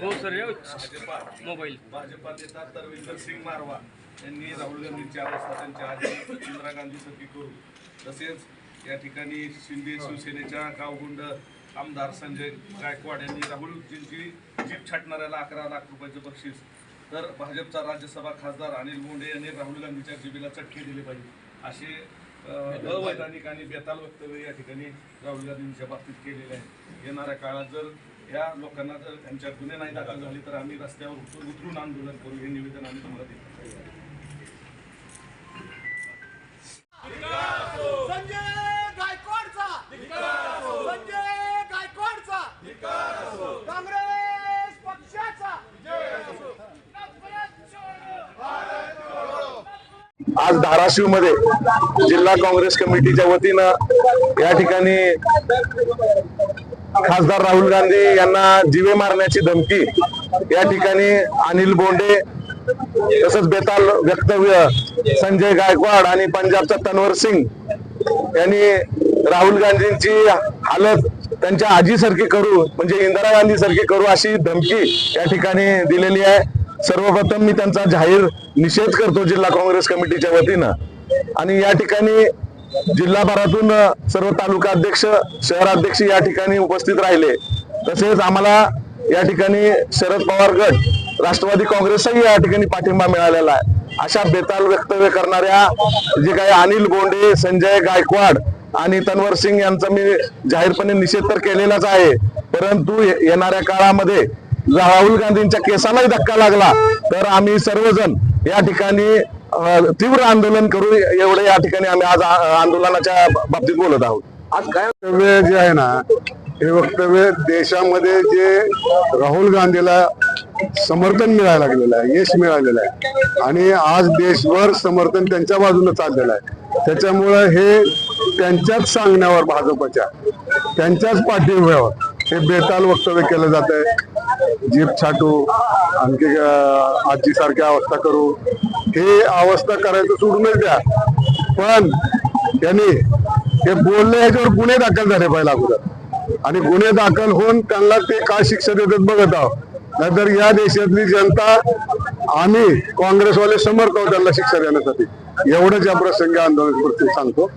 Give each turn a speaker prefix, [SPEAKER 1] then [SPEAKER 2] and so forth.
[SPEAKER 1] हो sir
[SPEAKER 2] Bhajpa
[SPEAKER 1] mobile.
[SPEAKER 2] Bhajpa नेता तरविंदर सिंग मारवा यांनी राहुल गांधींची अवस्था त्यांच्या आधी इंदिरा गांधीसारखी करू. तसेच या ठिकाणी शिंदे शिवसेनेच्या गावगुंड आमदार संजय गायकवाड यांनी राहुलजींची जीप छाटणाऱ्याला अकरा लाख रुपयाचं बक्षीस. तर भाजपचा राज्यसभा खासदार अनिल बोंडे यांनी राहुल गांधीच्या जीबीला चटके दिले पाहिजे. असे अवैधानिक आणि बेताल वक्तव्य या ठिकाणी राहुल गांधींच्या बाबतीत केलेले आहे. येणाऱ्या काळात जर या लोकांना जर त्यांच्या गुन्हे नाही दाखल झाले तर आम्ही रस्त्यावर उतरून उतरून आंदोलन करू हे निवेदन आम्ही तुम्हाला
[SPEAKER 3] आज धाराशिवमध्ये जिल्हा काँग्रेस कमिटीच्या वतीनं या ठिकाणी खासदार राहुल गांधी यांना जीवे मारण्याची धमकी या ठिकाणी अनिल बोंडे तसंच बेताल वक्तव्य संजय गायकवाड आणि पंजाबचा तन्वर सिंग यांनी राहुल गांधींची हालत त्यांच्या आजीसारखी करू म्हणजे इंदिरा गांधी सारखी करू अशी धमकी या ठिकाणी दिलेली आहे. सर्वप्रथम मी त्यांचा जाहीर निषेध करतो जिल्हा काँग्रेस कमिटीच्या वतीनं. आणि या ठिकाणी जिल्हाभरातून सर्व तालुका अध्यक्ष शहराध्यक्ष या ठिकाणी उपस्थित राहिले. तसेच आम्हाला या ठिकाणी शरद पवार गट राष्ट्रवादी काँग्रेसही या ठिकाणी पाठिंबा मिळालेला आहे. अशा बेताल वक्तव्य करणाऱ्या जे काही अनिल बोंडे संजय गायकवाड आणि तन्वर सिंग यांचा मी जाहीरपणे निषेध तर केलेलाच आहे. परंतु येणाऱ्या काळामध्ये राहुल गांधींच्या केसालाही धक्का लागला तर आम्ही सर्वजण या ठिकाणी तीव्र आंदोलन करू एवढे या ठिकाणी आम्ही आज आंदोलनाच्या बाबतीत बोलत आहोत. आज काय
[SPEAKER 4] वक्तव्य जे आहे ना हे वक्तव्य देशामध्ये जे राहुल गांधीला समर्थन मिळायला लागलेलं आहे यश मिळालेलं आहे आणि आज देशभर समर्थन त्यांच्या बाजूने चाललेलं आहे. त्याच्यामुळं हे त्यांच्याच सांगण्यावर भाजपच्या त्यांच्याच पाठिंब्यावर हे बेताल वक्तव्य केलं जात आहे जीप छाटू आणखी आजी सारख्या अवस्था करू. हे अवस्था करायचं सोडूनच द्या. पण त्यांनी हे बोलले ह्याच्यावर गुन्हे दाखल झाले पाहिजे अगोदर. आणि गुन्हे दाखल होऊन त्यांना ते काय शिक्षा देतात बघत आहोत. नाहीतर या देशातली जनता आम्ही काँग्रेसवाले समर्थ आहोत त्यांना शिक्षा देण्यासाठी. एवढंच या प्रसंगी आंदोलन सांगतो.